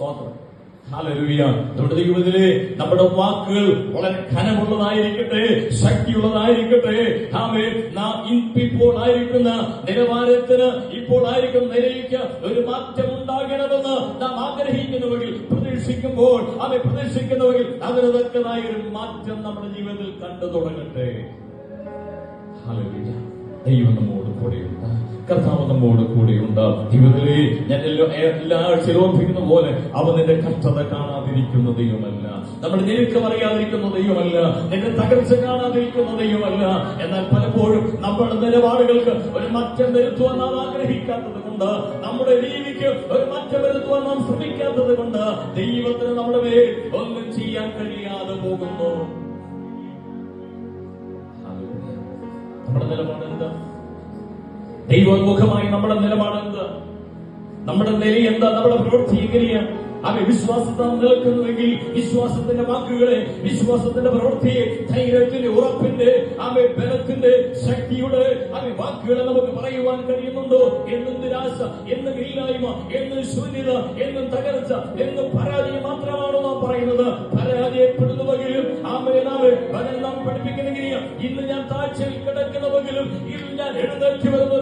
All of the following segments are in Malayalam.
സ്തോത്രം. നമ്മുടെ നമ്മുടെ വാക്കുകൾ വളരെ ഘനമുള്ളതായിരിക്കട്ടെ ശക്തിയുള്ളതായിരിക്കട്ടെ. ആമേ ഇപ്പോൾ ആയിരിക്കുന്ന നിലവാരത്തിന് ഇപ്പോൾ ആയിരിക്കുന്ന നിലയ്ക്ക് ഒരു മാറ്റം ഉണ്ടാകണമെന്ന് നാം ആഗ്രഹിക്കുന്നുവെങ്കിൽ പ്രതീക്ഷിക്കുമ്പോൾ അവയെ പ്രതീക്ഷിക്കുന്നുവെങ്കിൽ അതിന് തക്കതായ ഒരു മാറ്റം നമ്മുടെ ജീവിതത്തിൽ കണ്ടു തുടങ്ങട്ടെ. ദൈവം നമ്മോട് കൂടെയുണ്ട് കർത്താവ് നമ്മോട് കൂടെയുണ്ട് ജീവിതത്തിലെ ഞാൻ എല്ലാ പോലെ അവൻ നിന്റെ കഷ്ടത കാണാതിരിക്കുന്ന ദൈവമല്ല. നമ്മുടെ ഞെരുക്കം അറിയാതിരിക്കുന്ന ദൈവമല്ല. നിന്റെ തകർച്ച കാണാതിരിക്കുന്ന ദൈവമല്ല. എന്നാൽ പലപ്പോഴും നമ്മുടെ നിലപാടുകൾക്ക് ഒരു മറ്റം വരുത്തുവാൻ നാം ആഗ്രഹിക്കാത്തത് കൊണ്ട് നമ്മുടെ രീതിക്ക് ഒരു മറ്റം വരുത്തുവാൻ നാം ശ്രമിക്കാത്തത് കൊണ്ട് ദൈവത്തിന് നമ്മുടെ മേൽ ഒന്നും ചെയ്യാൻ കഴിയാതെ പോകുന്നു. നമ്മുടെ നിലപാട് എന്താ ദൈവോന്മുഖമായി നമ്മുടെ നിലപാട് എന്താ നമ്മുടെ നില എന്താ? നമ്മുടെ പ്രവൃത്തി എങ്ങനെയാ? അവ വിശ്വാസത്താൽ നിൽക്കുന്നുവെങ്കിൽ വിശ്വാസത്തിന്റെ വാക്കുകളെ വിശ്വാസത്തിന്റെ പ്രവൃത്തിയെ ധൈര്യത്തിന്റെ ഉറപ്പിന്റെ അവ ബലത്തിന്റെ ശക്തിയുടെ അവ വാക്കുകളെ നമുക്ക് പറയുവാൻ കഴിയുന്നുണ്ടോ? എന്നും നിരാശ എന്നും ഇല്ലായ്മ എന്നും ശൂന്യത? എന്നും തകർച്ച? എന്നും പരാജയം മാത്രമാണോ നാം പറയുന്നത്? പരാജയപ്പെടുന്നുവെങ്കിലും ആമേനാമേ നാം പഠിപ്പിക്കുന്നെങ്കിൽ ഇന്ന് ഞാൻ താഴ്ചയിൽ കിടക്കുന്നവെങ്കിലും ഇന്ന് ഞാൻ എഴുന്നേറ്റ് വരുന്ന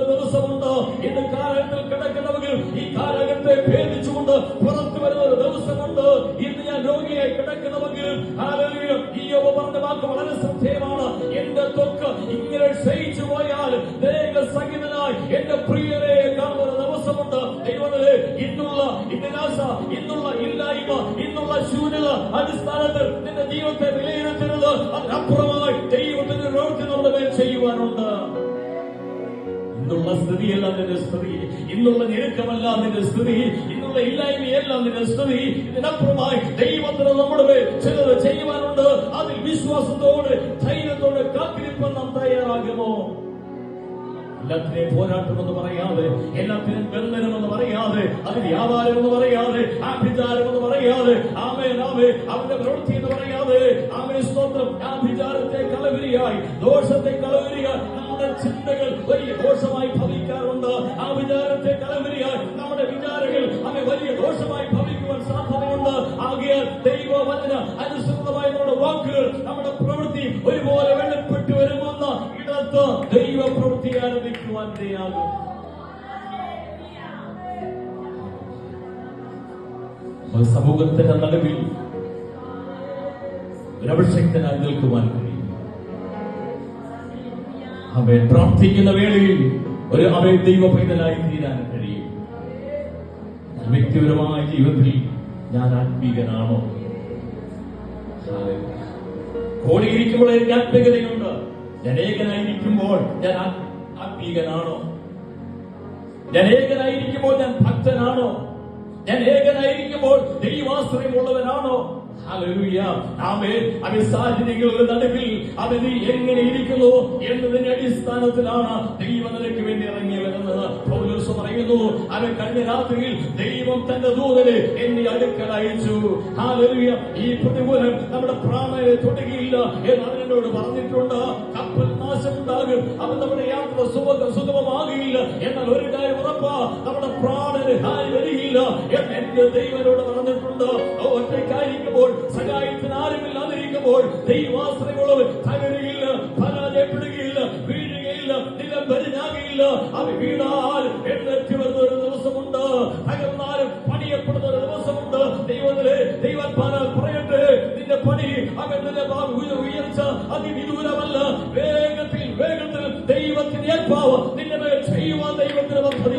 ഹല്ലേലൂയ ഈ യോബ പറഞ്ഞ വാക്ക് വളരെ ശ്രദ്ധേയമാണ് എന്റെ തൊക്ക് ഇങ്ങനെ ക്ഷയിച്ചു പോയാൽ ദേഹ സഹിതനായി എന്റെ പ്രിയരെ കാണുന്ന ദിവസമുണ്ട്. ദൈവങ്ങളെ ഇന്നുള്ള നിരാശ ഇന്നുള്ള ഇല്ലായ്മ ഇന്നുള്ള ശൂന്യത അടിസ്ഥാനത്തിൽ നിന്റെ ജീവിതത്തെ വിലയിരുത്തരുത്. അതിനപ്പുറമായി ഇന്നുള്ള സ്ഥിതിയല്ല നിന്റെ സ്ഥിതി. ഇന്നുള്ള ഞെരുക്കമല്ല നിന്റെ സ്ഥിതി. ഇന്നുള്ള ഇല്ലായ്മയല്ല നിന്റെ സ്ഥിതി. ഇതിനപ്പുറമായി ദൈവത്തിന് നമ്മുടെ ചിലത് ചെയ്യുവാനുണ്ട്. അതിൽ വിശ്വാസത്തോട് ധൈര്യത്തോട് കാത്തിരിപ്പാൻ നാം തയ്യാറാകുമോ? എല്ലാത്തിനെയും പോരാട്ടമെന്ന് പറയാതെ എല്ലാത്തിനും ബന്ധനമെന്ന് പറയാതെ അത് വ്യാപാരമെന്ന് പറയാതെ ആഭിചാരമെന്ന് പറയാതെ ആമേ നാമേ അവന്റെ പ്രവൃത്തി ദൈവവചന അനുസൃതമായ നമ്മുടെ വാക്കുകൾ നമ്മുടെ പ്രവൃത്തി ഒരുപോലെ വെളിപ്പെട്ടു വരുമെന്ന ഇടത്ത് ദൈവ പ്രവൃത്തി ആരംഭിക്കുവാൻ ഇടയാകും. സമൂഹത്തിന്റെ നടുവിൽ ഒരു നിൽക്കുവാൻ കഴിയും. അവൻ പ്രാർത്ഥിക്കുന്ന വേളയിൽ ഒരു അവൻ ദൈവ പൈതലായി തീരാൻ കഴിയും. വ്യക്തിപരമായ ജീവിതത്തിൽ ഞാൻ ആത്മീകനാണോ? കോടിയിരിക്കുമ്പോൾ എനിക്ക് ആത്മീകതയുണ്ട്. ജനേകനായിരിക്കുമ്പോൾ ഞാൻ ആത്മീകനാണോ? ഞാൻ ഏകനായിരിക്കുമ്പോൾ ഞാൻ ഭക്തനാണോ? ഞാൻ ഏകനായിരിക്കുമ്പോൾ ദൈവാശ്രയമുള്ളവനാണോ? സാഹചര്യങ്ങളുടെ നടുവിൽ അവൻ നീ എങ്ങനെ ഇരിക്കുന്നു എന്നതിന്റെ അടിസ്ഥാനത്തിലാണ് ദൈവം നിനക്ക് വേണ്ടി ഇറങ്ങി വരുന്നത് പൗലോസ് പറയുന്നു. അവൻ കഴിഞ്ഞ രാത്രിയിൽ ദൈവം തന്റെ ദൂതനെ എന്നെ അടുക്കൽ അയച്ചു. ഈ പ്രതികൂലം നമ്മുടെ പ്രാണനെ തൊടുകയില്ല എന്ന് അവനോട് പറഞ്ഞിട്ടുണ്ട്. കപ്പൽ നാശമുണ്ടാകും. അവൻ നമ്മുടെ യാത്ര സുഗമമാകില്ല എന്നാൽ ഒരു കാര്യം ഉറപ്പാ നമ്മുടെ പ്രാണന് ഹാനി വരികയില്ല എന്ന് എന്റെ ദൈവനോട് പറഞ്ഞിട്ടുണ്ട്. പറയുമ്പോൾ ദൈവാശ്രയമുള്ളവൻ തകരുകയില്ല പരാജയപ്പെടുകയില്ല വീഴുകയില്ല നിലംബരനാകുകയില്ല അവൻ വീണാൽ എഴുന്നേറ്റ് വരുന്ന ഒരു ദിവസമുണ്ട്. തകർന്നാലും പണിയപ്പെടുന്ന ഒരു ദിവസമുണ്ട്. ദൈവത്തിലെ ദൈവത്മാനാൽ പറയട്ടെ നിന്റെ പണി അവൻ നിന്റെ ഉയർച്ച അതിവിദൂരമല്ല. വേഗത്തിൽ വേഗത്തിൽ ദൈവത്തിന്റെ ഏൽപ്പാവ് നിന്നെ ചെയ്യുവാൻ ദൈവത്തിന് പദ്ധതി